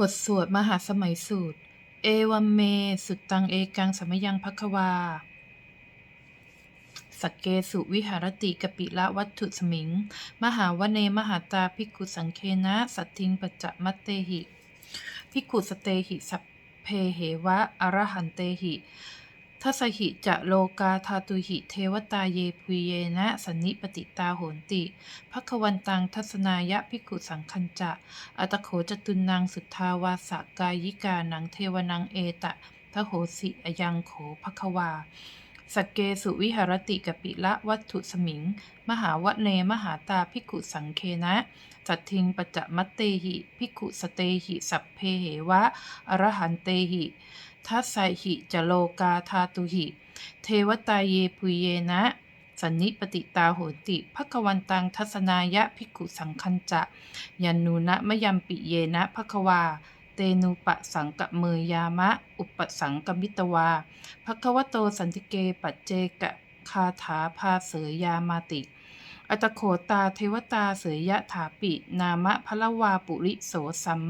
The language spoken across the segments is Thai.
บทสวดมหาสมัยสูตร เอวัมเม สุตตังเอกังสมยังภควา สักเกสุวิหารติกปิละวัตถุสมิง มหาวเนมหาตาภิกขุสังเคนะสัตทิงปัจจมัตเตหิภิกขุสเตหิสัพเพเหวะอรหันเตหิ ทัสหิจะโลกาทาตุหิเทวตาเยปุเยนะสันนิปติตาโหนติภควันตังทัศนายะภิกขุสังคัญจะอัตโขจตุนนางสุทธาวาสกายิกานังเทวนังเอตะทโหสิอยังโขภควาสกเกสุวิหารติกปิละวัตถุสมิง มหาวเนมหาตาภิกุสังเคนะจัตทิงปจจมัตเตหิภิกุสเตหิ สัพเพเหวะ อรหันเตหิ ทัสไสหิจโลกาธาตุหิ เทวตาเยปุเยนะสันนิปติตาโหติภควันตังทัศนายะภิกขุสังคัญจะยันนูนะมะยัมปิเยนะภควา เตนูปะสังกะเมยยามะ อุปสังกมิตวาภควโตสันติเกปัจเจกะคาถาพาเสยยามาติ อัตโขตาเทวตาเสยยะถาปิ นามะพละวาปุริโสสัม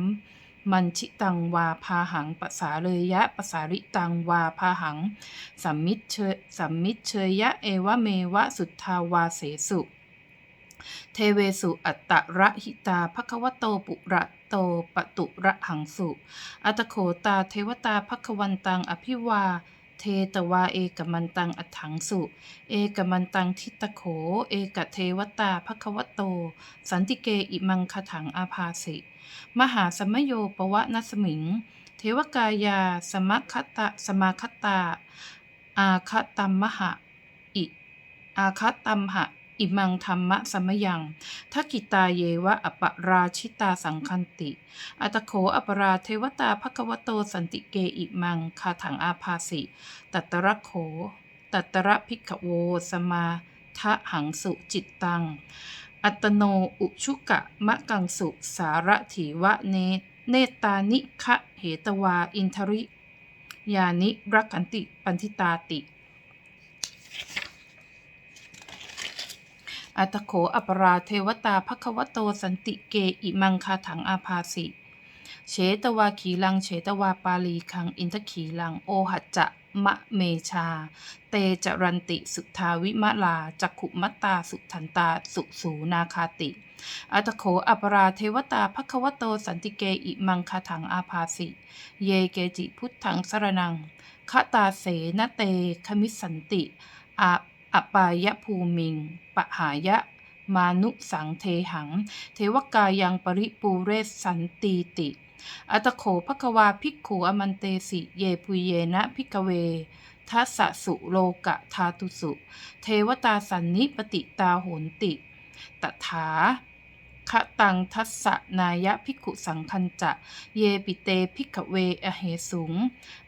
มันชิตังวาพาหังปสาเลยะปสาริตังวาพาหังสัมมิเชยสัมมิเชยะเอวะเมวะสุทธาวาเสสุ เทเวสุอัตตะระหิตาภควโตปุระโตปตุระหังสุ อัตโขตาเทวตาภควันตังอภิวาเทตวาเอกมันตังอัฏฐังสุ เอกมันตังทิตโข เอกเทวตาภควโต สันติเกอิมังคถังอาภาสิ มหาสมโยปวะนัสมิง เทวกายา สมคตะสมาคตา อาคตัมมหะอิอาคตัมหะอิมังธรรมะสมยังทักกิตาเยวะอปราชิตาสังคันติ อัตโขอปราเทวตาภควโตสันติเกอิมังคาถังอาภาสิ ตัตตระโข ตัตตระภิกขโว สมาทะหังสุจิตตัง อัตโนอุชุกะมะกังสุสารถีวะเน เนตานิคะเหตวาอินทริ ยานิรักขันติปันทิตาติ อัตโขอปราเทวตาภควโตสันติเกอิมังคาถังอาภาสิเฉตวาขีลังเฉตวาปาลีคังอินทขีลังโอหัจจะ มะเมชา เตจรันติสุทธาวิมะลาจักขุมัตตาสุทันตาสุสูนาคาติ อัตโขอปราเทวตาภควโตสันติเกอิมังคาถังอาภาสิ เยเกจิพุทธังสรนังคตาเสนเตคมิสันติอาอปายภูมิง ปหายะมานุสังเทหัง เทวกายังปริปูเรสสันตีติ อัตโขภควาภิกขุอมันเตสิเยปุเยนะภิกเวทัสสุโลกะทาตุสุ เทวตาสันนิปติตาโหนติ ตถาคะตังทัสสะนายะภิกขุสังคัญจะ เยปิเตภิกขเวอเหสุง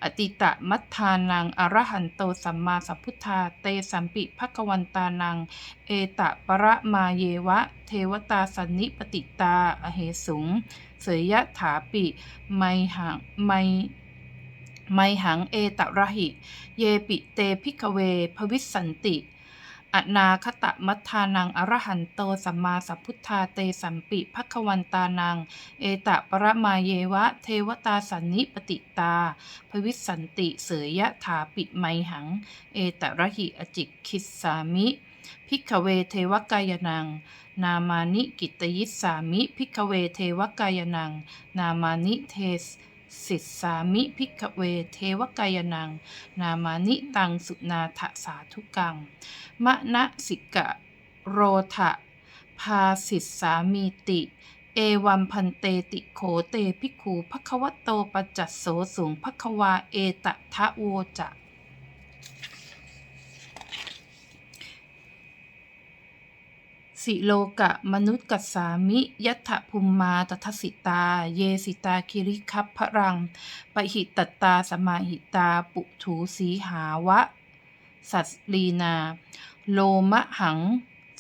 อติตะมัทธานังอรหันโตสัมมาสัมพุทธาเตสัมปิภควันตานัง เอตะปะมาเยวะ เทวตาสันนิปติตาอเหสุง เสยยะถาปิ ไมหังไมไมหังเอตระหิ เยปิเตภิกเว ภวิสันติ อนาคตะมัทานังอรหันโตสัมมาสัพพุทธาเตสัมปิภควันตานัง เอตะปรมาเยวะ เทวตาสันนิปติตา ภวิสันติ เสยยะถาปิไมหัง เอตระหิอจิกคิสามิ พิกเวเทวกายนัง นามานิกิตยิสสามิพิกเวเทวกายนัง นามานิเทสสิสสามิพิกเวเทวกายนัง นามานิตังสุนาทะสาธุกัง มะนะสิกะโรทะพาสิสสามีติ เอวัมพันเตติโขเตภิกูภควโตปจัสโสสูงภควาเอตทะโวจะ สิโลกะมนุษย์กัสสามิ ยัตถภูมมาตถสิตา เยสิตาคิริคัพพรังปหิตตาสมาหิตา ปุถูสีหาวะ สัสลีนา โลมะหัง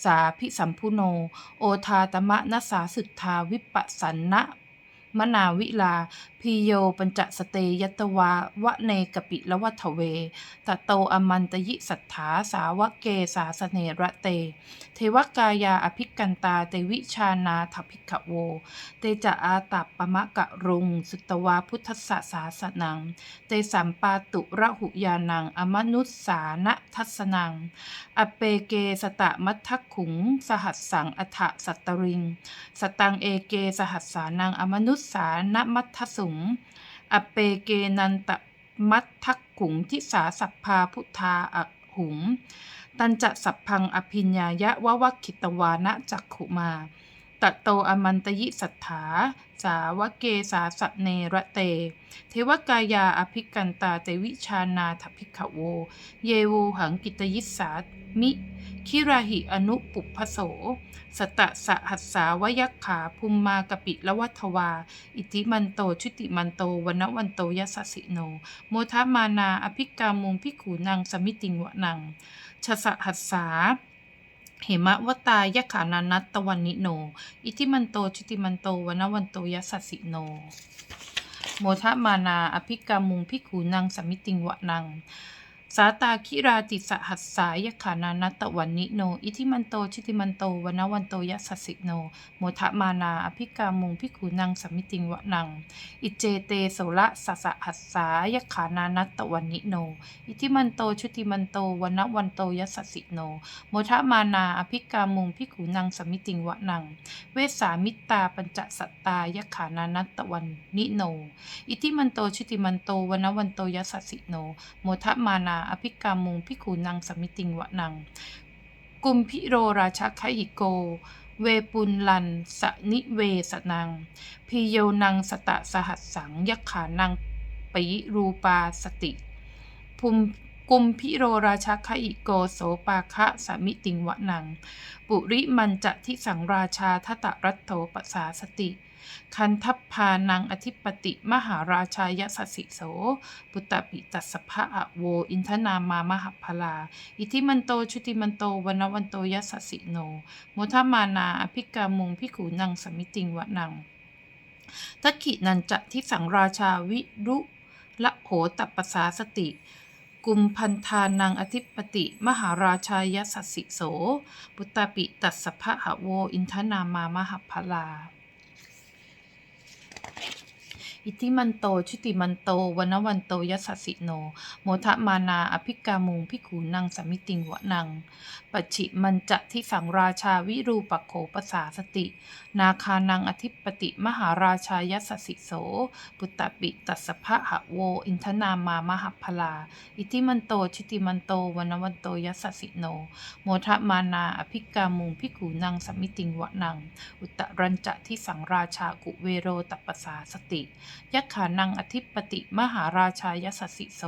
สาพิสัมพุโน โอทาตมะนสาสุทธาวิปัสสันนะมนาวิลา พิโยปัญจสเตยตวาวะเนกปิละวัฏเวตโตอมันตยิสัทธาสาวะเกสาสเนระเต เทวกายาอภิกันตาเตวิชานาทภิกขโว เตจะอาตัปปมะกะรุง สุตวาพุทธสสาสนัง เตสัมปาตุระหุยานัง อมนุสสานะทัสนัง อเปเกสตะมัททขุง สหัสสังอัฏฐสัตตริง สตังเอเกสหัสสานังอมนุสสานมัททสุงอเปเกนันตมัททักขุงทิสาสัพพาพุทธาอะหุง ตันจะสัพพังอภิญญายะวะวัคิตวานะจักขุมาตะโตอมันตยิสัทธา สาวะเกสาสะเนระเต เทวกายาอภิกันตาเตวิชานาถภิกขโว เยโวหังกิตยิสสามิ คิราหิอนุปุพโส สตะสะหัสสาวยักขาภูมมากปิละวัทวา อิติมันโตชุติมันโตวนวันโตยสสสิโน โมทะมานาอภิกามุงพิขูนังสมิติงวะนังชสหัสสาเหมะวตายขานานัตตวันนิโน อิทิมันโตชุติมันโตวนวันโตยัสสสิโน โมทะมานาอภิกามุงพิขูนังสมิติงวะนัง สาตาคิราติสหัสสายขานานัตวันนิโน อิทิมันโตชุติมันโตวนวันโตยัสสิโน โมทะมานาอภิกามุงพิขูนังสมิติงวะนัง อิเจเตโสละสสะหัสสายขานานัตวันนิโน อิทิมันโตชุติมันโตวนวันโตยัสสิโน โมทะมานาอภิกามุงพิขูนังสมิติงวะนัง เวสามิตาปัญจสัตตายขานานัตวันนิโน อิทิมันโตชุติมันโตวนวันโตยัสสสิโน โมทะมานาอภิกามุงพิขูนังสมิติงวะนัง กุมพิโรราชคหิโก เวปุลลันสนิเวสนัง พิโยนังสตะสหัสสังยักขานังปิรูปาสติ ภูมิกุมพิโรราชคอิโกโสปาคะสมิติงวะนัง ปุริมันจะทิสังราชาทตะรัตโถปสาสติ คันทัพพานังอธิปติมหาราชายสสิโส ปุตตปิตัสสภะอะโว อินทนามามหพลา อิทิมันโตชุติมันโตวนวันโตยสสสิโนโมทามานาอภิกามุงพิขูนังสมิติงวะนังทักขินันจะทิสังราชาวิรุละโหตัปปสาสติ กุมพันธานังอธิปติ มหาราชายสัสสิโส ปุตตปิตัสสภะหะโว อินทนามามหพลา อิทิมันโตชุติมันโตวนวันโตยัสสสิโน โมทะมานาอภิกามุงพิขูนังสมิติงวะนัง ปัจฉิมันจะทิสังราชาวิรูปโขปสาสติ นาคานังอธิปติมหาราชายัสสิโส ปุตตปิตัสภะหะโว อินทนามามหพลา อิทิมันโตชุติมันโตวนวันโตยัสสิโน โมทะมานาอภิกามุงพิขูนังสมิติงวะนัง อุตรัญจะทิสังราชากุเวโรตัปสาสติยักขานังอธิปติมหาราชายสสิโส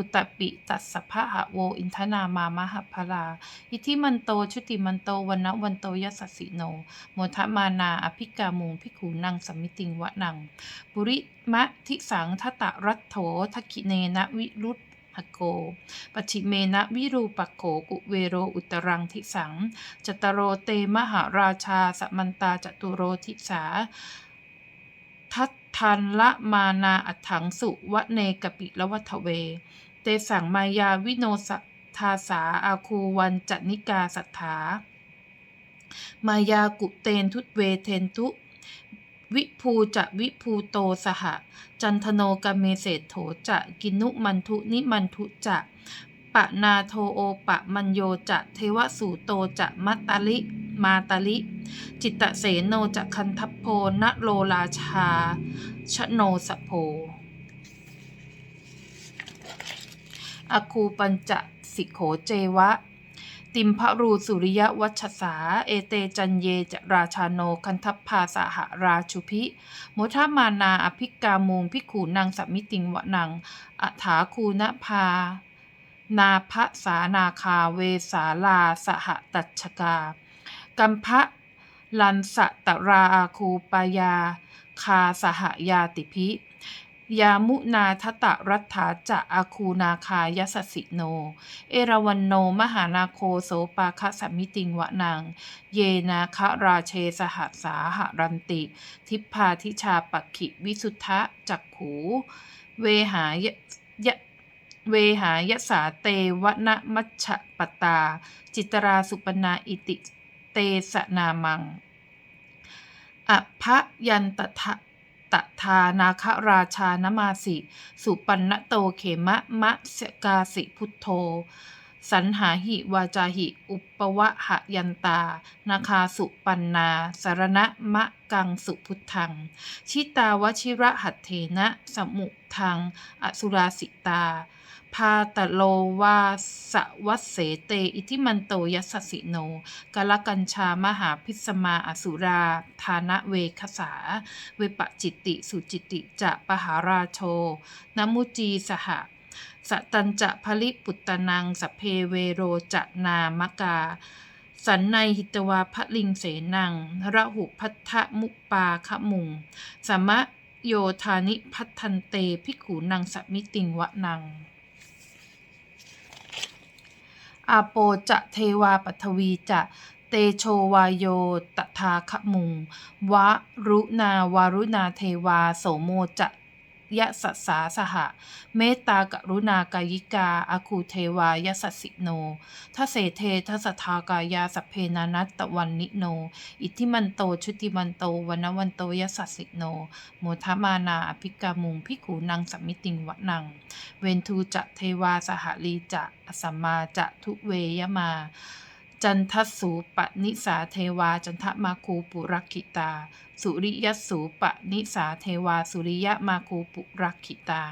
ปุตตปิตัสสภะหะโวอินทนามามหพลา อิทิมันโตชุติมันโตวันนะวันโตยัสสิโนโมทมานาอภิกามุงพิขูนังสมิติงวะนังปุริมะทิสังทตะรัตโถทักิเนนะวิรุตโกปัจฉิเมนะวิรูปักโขกุเวโรอุตรังทิสัง จตโรเตมหาราชาสมันตาจตุโรทิสา ทัตทันละมานาอัถังสุวะเนกปิละวัทเว สังมายาวิโนสทาสาอาคูวันจนิกาสัทธามายากุเตนทุตเวเทนทุ วิภูจะวิภูโตสหะจันทโนกเมเศโถจะกินุมันทุนิมันทุจะปะนาโทโอปะมัญโยจะเทวสูโตจะมัตตลิมาตลิ จิตตเสโนจะคันทัพโพนโลราชา ชโนสโพ อคูปัญจสิโขเจวะ ติมพรูสุริยวัชสา เอเตจันเยจราชาโนคันทัพพาสหราชุพิโมทามานาอภิกามูงพิขูนางสัมมิติงวะนังอัฐาคูณภานาพะสานาคาเวสาลาสหตัชกา กัมพะลันสะตราอาคูปายา คาสหยาติพิ ยามุนาทตะรัตถาจะอาคูนาคายสสสิโน เอราวันโนมหานาโคโสปาคสัมมิติงวะนาง เยนาคะราเชสหัสาหรันติ ทิพพาทิชาปักขิวิสุทธะจักขู เวหายะยะเวหายสาเตวนะมัชปตา จิตราสุปนาอิติเตสนามังอภยันตทะ ตทานาคราชานมาสิ สุปันนโตเขมะมะสกาสิพุทโธ สันหาหิวาจาหิ อุปวะหะยันตา นาคาสุปันนา สารณะมะกังสุพุทธัง ชิตาวชิระหัตเถนะ สมุทัง อสุราสิตา พาตโลวาสวัสเสเต อิทิมันโตยัสสิโนกาลกัญชามหาพิสมาอสุราทานะเวคสา เวปจิติสุจิติจะปหาราโชนมุจีสหะสตัญจะภลิปุตตนังสเพเวโรจะนามกา สันในหิตวาพลิงเสนัง ระหุพัทธมุปปาขมุง สมะโยธานิพัทันเตพิขูนังสมิติงวะนัง อาโปจะเทวาปัทวีจะเตโชวายโยตถาคมุง วะรุนาวารุณาเทวาโสโมจะ ยะสัสสาสหะ เมตตากรุณากายิกาอาคูเทวายสัสสิโนทัเสเททัสทากายาสัพเพนานัตตวันนิโน อิทธิมันโตชุติมันโตวันวันโตยสัสสิโนโมทมานาอภิกามุงพิขูนังสัมมิติงวะนัง เวนทูจะเทวาสหลีจะอสัมมาจะทุเวยมา จันทสูปนิสาเทวา จันทมาคูปุรักขิตา สุริยสูปนิสาเทวา สุริยมาคูปุรักขิตา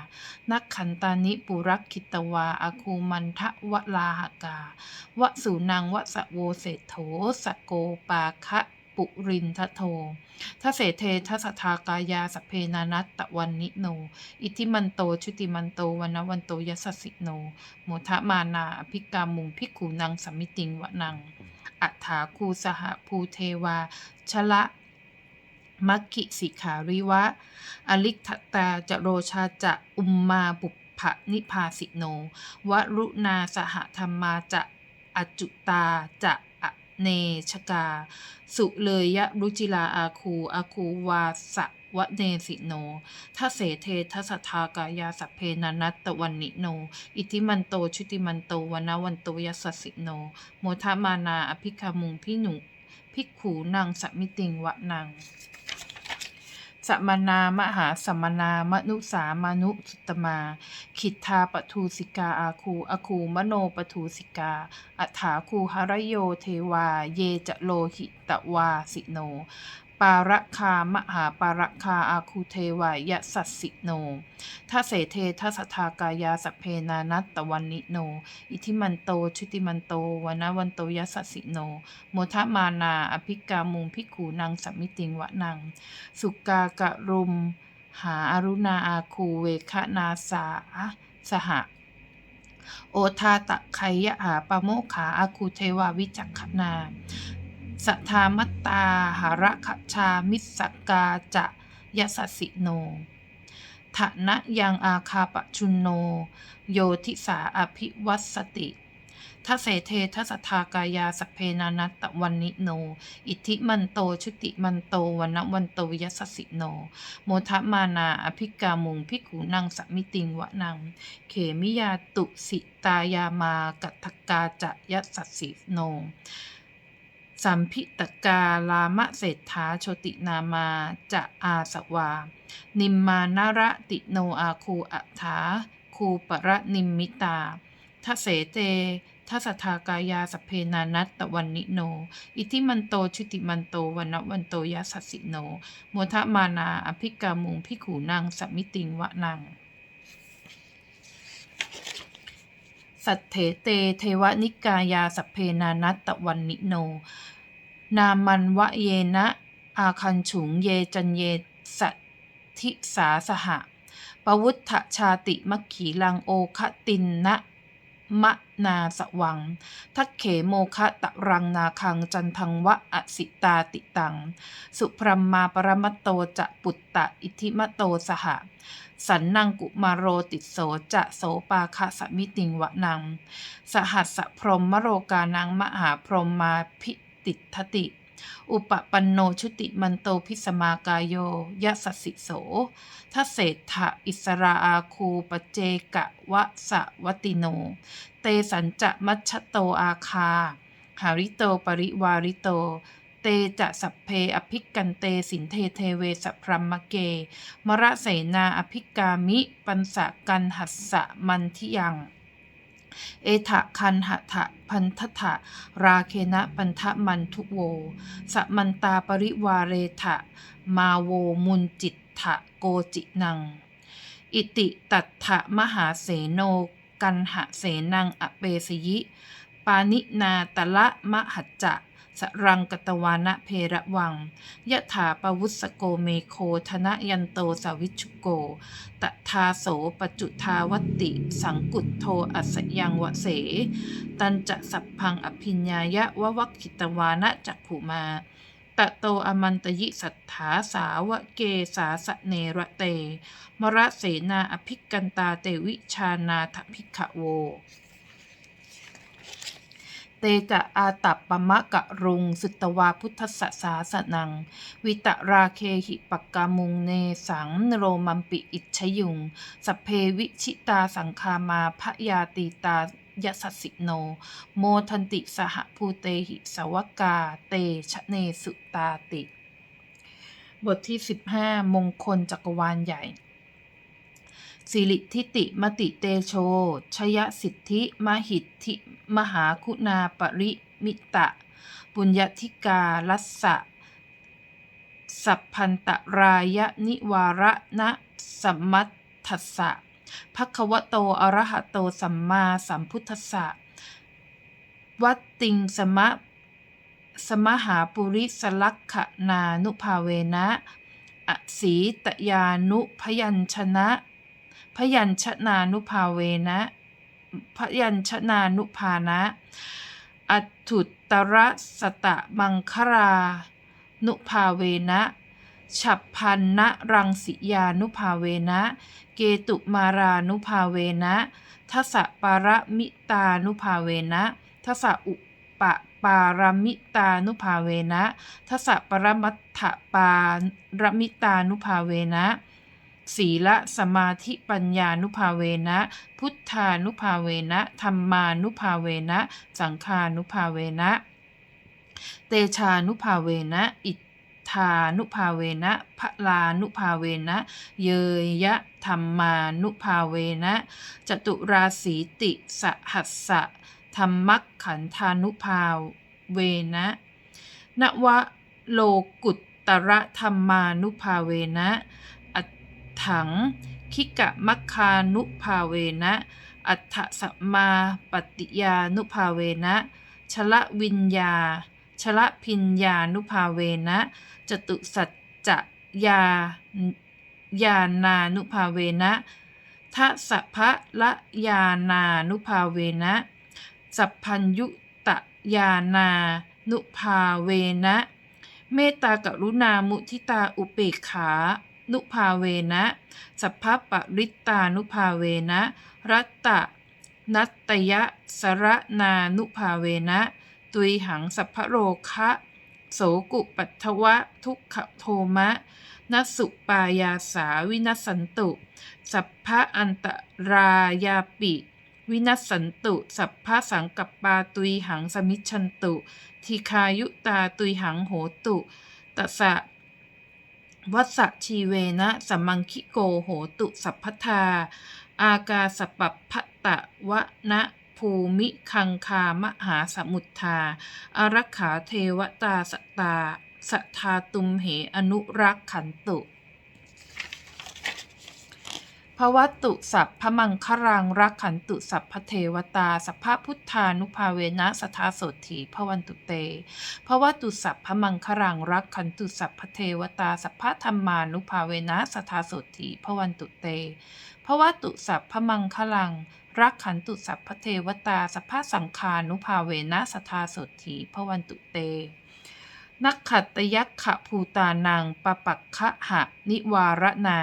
นักขันตานิปุรักขิตวาอาคูมันทะวลาหกาวสูนังวสะโวเศโถสะโกปาคะ ปุรินทโททัเสเททัสทากายาสเพนานัตตะวันนิโน อิทิมันโตชุติมันโตวันวันโตยสสสิโนโมทะมานาอภิกามุงพิกขูนังสัมมิติงวะนัง อัฏฐาคูสหภูเทวา ชละมัคคิสิขาริวะ อลิกทตาจโรชาจะอุมมาบุพะนิพาสิโน วรุณาสหธรรมาจะอจุตาจะ เนชกา สุเลยยะรุจิลาอาคู อาคูวาสะวะเนสิโนทัเสเททัสทากายาสัพเพนนัตตวันนิโน อิทิมันโตชุติมันโตวันวันโตยสสิโน โมทามานาอภิคามุงพิหนุพิกขูนังสมิติงวะนัง สมนามหาสมนามนุสามนุสุตมา ขิทธาปทูสิกาอาคูอาคูมโนปทูสิกา อัฏฐาคูหรโยเทวา เยจะโลหิตวาสิโน ปาระคามหาปาระคาอาคูเทวายะสัสสิโนทัเสเททัสทากายาสเพนานัตตวันนิโน อิทิมันโตชุติมันโตวันวันโตยะสัสสิโน โมทมานาอภิกามุงพิกูนังสัมมิติงวะนังสุกากะรุม หาอารุณาอาคูเวคนาสาสหะโอทาตะไคยะหาปะโมขาอาคูเทวาวิจักขนา สัทธามัตตาหาระคชามิสกาจะยสสสิโนทะนะยังอาคาปชุนโน โยทิสาอภิวัสติทเสเททัสทากายาสเพนานัตตวันนิโน อิทธิมันโตชุติมันโตวันวันโตยสสิโน โมทะมานาอภิกามุงพิกขูนังสมิติงวะนัง เขมิยาตุสิตายามากัตถกาจะยสสิโน สัมพิตกาลามะเศรษฐาโชตินามาจะอาสวา นิมมานาระติโนอาคูอัฏฐาคูปะระนิมมิตาทเสเตทัสทากายาสเพนานัตตวันนิโน อิทิมันโตชุติมันโตวันวันโตยสัสสิโนโมทะมานาอภิกามุงพิขูนังสัมมิติงวะนังสัทเถเตเทวนิกายาสเพนานัตตวันนิโน นามันวะเยนะ อาคันฉุงเยจันเยสัทิสาสหะปวุฒชาติมัคขีลังโอคตินนะมะนาสวัง ทักเขโมคะตะรังนาคังจันทังวะอสิตาติตัง สุพรมมาปรมโตจะปุตตะอิทิมโตสหะ สันนังกุมาโรติโสจะโสปาคะสมิติงวะนัง สหัสสะพรหมโรกานังมหาพรหมมาพิ ติทติ อุปปันโนชุติมันโตพิสมากายโยยะสสสิโสทัเศรษฐะอิสราอาคูปเจกะวะสะวติโน เตสัญจะมัชโตอาคา หาริโตปริวาริโตเตจะสัพเพอภิกันเตสินเทเทเวสพรมเก มระเสนาอภิกามิ ปันสะกันหัสสะมันทิยัง เอทะคันหะทะพันทะทะราเคนะปันทะมันทุโว สมันตาปริวาเรทะมาโวมุนจิตทะโกจินัง อิติตัตถะมหาเสโนกันหะเสนังอเปสยิ ปานินาตละมหัจจะ สรังกตวานะเพระวัง ยะถาปวุสโกเมโคธนยันโตสาวิชุโก ตทาโสปจุทาวติ สังกุตโทอัสยังวะเส ตันจะสัพพังอภิญญายะวะวัคิตวานะจักขุมาตะโตอมันตยิสัทธาสาวะเกสาสะเนระเต มระเสนาอภิกันตาเตวิชานาทภิกขโว จะอาตัปปมะกะรุงสุตวาพุทธสสาสนัง วิตราเคหิปกกามุงเนสังโรมัมปิอิชยุง สเพวิชิตาสังคามาพยาตีตายสัสสิโน โมทันติสหภูเตหิสวกา เตชะเนสุตาติ บทที่ 15 มงคลจักรวาลใหญ่ สิริทิติมติเตโช ชยสิทธิมหิทธิ มหาคุณาปริมิตะ ปุญญธิกาลัสสะ สัพพันตรายนิวาระนะสัมมัตถัสสะภควโตอรหะโตสัมมาสัมพุทธัสสะ วัตติงสมะสมหาปุริสลักขนานุภาเวนะ อสีตยานุพยัญชนะ พยัญชนานุภาเวนะพยัญชนานุภานะ อัตถุตระสตะมังครา นุภาเวนะฉับพันนะรังสิยานุภาเวนะ เกตุมารานุภาเวนะทัสปารมิตานุภาเวนะทัสอุปปารมิตานุภาเวนะทัสปรมัตถปารมิตานุภาเวนะ ศีละสมาธิปัญญานุภาเวนะ พุทธานุภาเวนะธรรมานุภาเวนะ สังฆานุภาเวนะ เตชานุภาเวนะ อิทธานุภาเวนะพะลานุภาเวนะ เยยะธรรมานุภาเวนะ จตุราสีติสหัสสะธรรมักขันธานุภาเวนะนวะโลกุตตรธรรมานุภาเวนะ ถัง คิกะมัคคานุภาเวนะ อัฏฐสัมมาปฏิยานุภาเวนะ ชละวิญญา ชละพิญญานุภาเวนะ จตุสัจจะยาญานานุภาเวนะทัสสะพะละยานานุภาเวนะ สัพพัญยุตยานานุภาเวนะ เมตตากรุณามุทิตาอุเบกขา นุภาเวนะสัพพปริตตานุภาเวนะรัตตะนัตตยะสระนานุภาเวนะ ตุยหังสัพพโรคะโสกุปัทวะทุกขโทมะนัสุปายาสาวินัสันตุ สัพพะอันตรายาปิ วินัสสันตุ สัพพะสังกัปปาตุยหังสมิชชันตุ ทีคายุตาตุยหังโหตุตสะ วัสสชีเวนะสัมมังคิโกโหตุสัพพทา อากาสปัปพตะวะนะภูมิคังคามหาสมุทธาอารักขาเทวตาสตาสัทธาตุมเหอนุรักขันตุ ภวัตตุสัพพมังครังรักขันตุสัพพเทวตา สัพพพุทธานุภาเวนะสทาโสถีพวันตุเตภวตุสัพพมังครังรักขันตุสัพพเทวตา สัพพธรรมานุภาเวนะสทาโสถีพวันตุเตภวตุสัพพมังคลังรักขันตุสัพพเทวตาสภาสังคานุภาเวนะสทาสดถีพวันตุเต นักขัตยักขะภูตานังปปักขะหะนิวารนา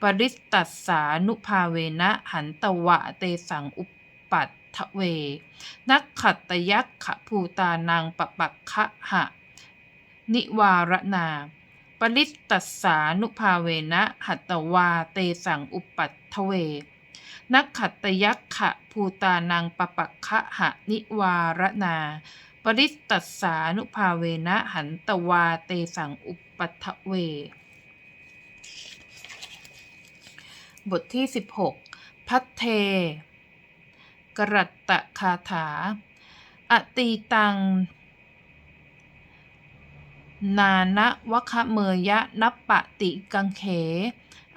ปริสตัสสานุภาเวนะหันตวะเตสังอุปปัตถเว นักขัตยักขะภูตานังปปักขะหะนิวารนา ปริสตัสสานุภาเวนะหัตตวาเตสังอุปปัตถเว นักขัตตยักขะภูตานังปปักขะหะนิวารนา ปริสตัสสานุภาเวนะหันตวาเตสังอุปปัตถเว บทที่ 16 พัทเท กรัตตะคาถา อตีตัง นานะวะคะเมยะนัปปะติกังเข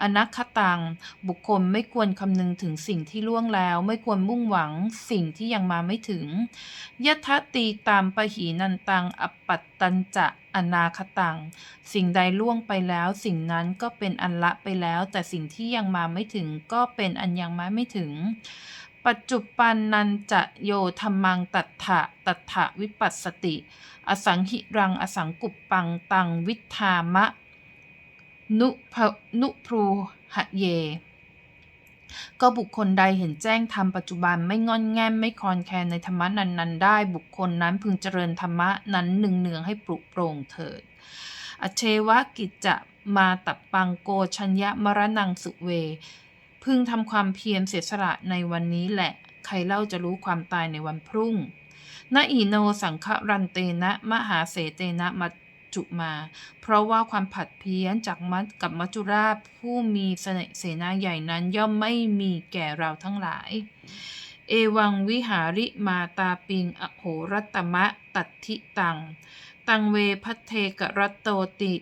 อนัคคตัง บุคคลไม่ควรคำนึงถึงสิ่งที่ล่วงแล้ว ไม่ควรมุ่งหวังสิ่งที่ยังมาไม่ถึงยทะตีตามปหีนันตัง อปัตตันจะอนาคตัง สิ่งใดล่วงไปแล้ว สิ่งนั้นก็เป็นอันละไปแล้ว แต่สิ่งที่ยังมาไม่ถึงก็เป็นอันยังมาไม่ถึง ปัจจุปันนันจะโยธรรมังตัทธะตัทธะวิปัสสติ อสังหิรังอสังกุปปังตังวิธามะ นุนุพรูหะเย ก็บุคคลใดเห็นแจ้งธรรมปัจจุบันไม่งอนแง่มไม่คลอนแคลนในธรรมะนั้นๆ ได้บุคคลนั้นพึงเจริญธรรมะนั้นหนึ่งเนืองให้ปลุกโปร่งเถิด อเชวะกิจจะมาตับปังโกชัญญะมรณังสุเว พึงทำความเพียรเสียสละในวันนี้แหละ ใครเล่าจะรู้ความตายในวันพรุ่งนะอีโนสังฆรันเตนะ มหาเสเตนะมัจ จุมา เพราะว่าความผัดเพี้ยนจากมัจกับมัจจุราชผู้มีเสนาใหญ่นั้นย่อมไม่มีแก่เราทั้งหลาย เอวังวิหาริมาตาปิงอโหรัตมะตัทธิตัง ตังเวพัทเทกรัตโตติ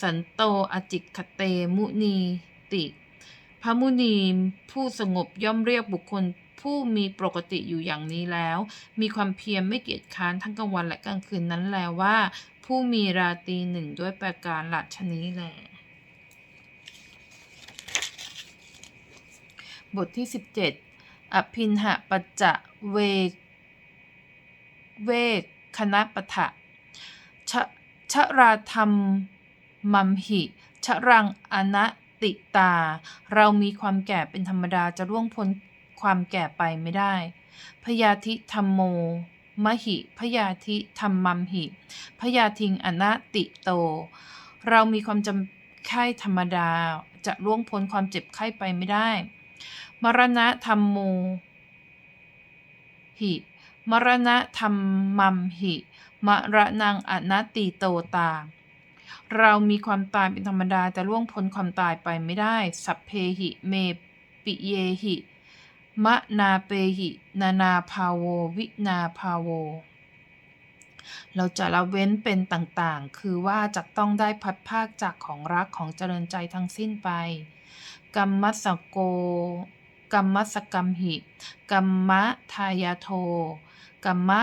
สันโตอจิกขเตมุนีติ พระมุนีผู้สงบย่อมเรียกบุคคล ผู้มีปกติอยู่อย่างนี้แล้ว มีความเพียรไม่เกียจค้านทั้งกลางวันและกลางคืนนั้นแล้วว่า ผู้มีราตรีหนึ่งด้วยประการหลัชนี้แหลบทที่ 17 อภินหะปัจจะเวเวกคณะปะทะชะชะราธรรมมัมหิชะรังอนตติตา เรามีความแก่เป็นธรรมดาจะล่วงพ้น ความแก่ไปไม่ได้ พยาธิธรรมโม มหิพยาธิธรรมมัมหิ พยาทิงอนัตติโต เรามีความจำไข้ธรรมดา จะล่วงพ้นความเจ็บไข้ไปไม่ได้ มรณะธรรมโมหิ มรณะธรรมมัมหิ มรณังอนัตติโตตาเรามีความตายเป็นธรรมดาแต่ล่วงพ้นความตายไปไม่ได้ สัพเพหิเมปิเยหิ มะนาเปหิ นานาภาโว วินาภาโว เราจะละเว้นเป็นต่างๆ คือว่าจะต้องได้พัดภาคจากของรักของเจริญใจทั้งสิ้นไปกัมมัสโกกัมมัสกัมหิกัมมะทายาโทกัมมะ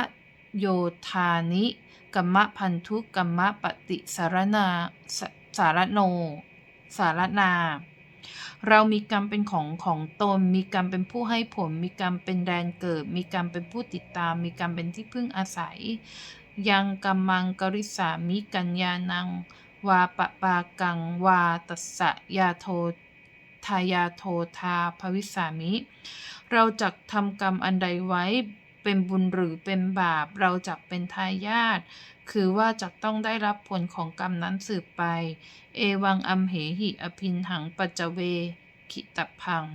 โยธานิกัมมะพันธุกัมมะปฏิสารนาสสารโน สารนา เรามีกรรมเป็นของของตน มีกรรมเป็นผู้ให้ผล มีกรรมเป็นแดนเกิด มีกรรมเป็นผู้ติดตาม มีกรรมเป็นที่พึ่งอาศัย ยังกัมมังกริสามิกัญญานัง วาปะปากัง วาตัสสะยาโททายาโทธาภวิสามิ เราจะทำกรรมอันใดไว้ เป็นบุญหรือเป็นบาป เราจะเป็นทายาทคือว่าจะต้องได้รับผลของกรรมนั้นสืบไป เอวังอัมเหหิอภินหังปัจเวคิตพัง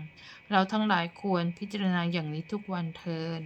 เราทั้งหลายควรพิจารณาอย่างนี้ทุกวันเทิน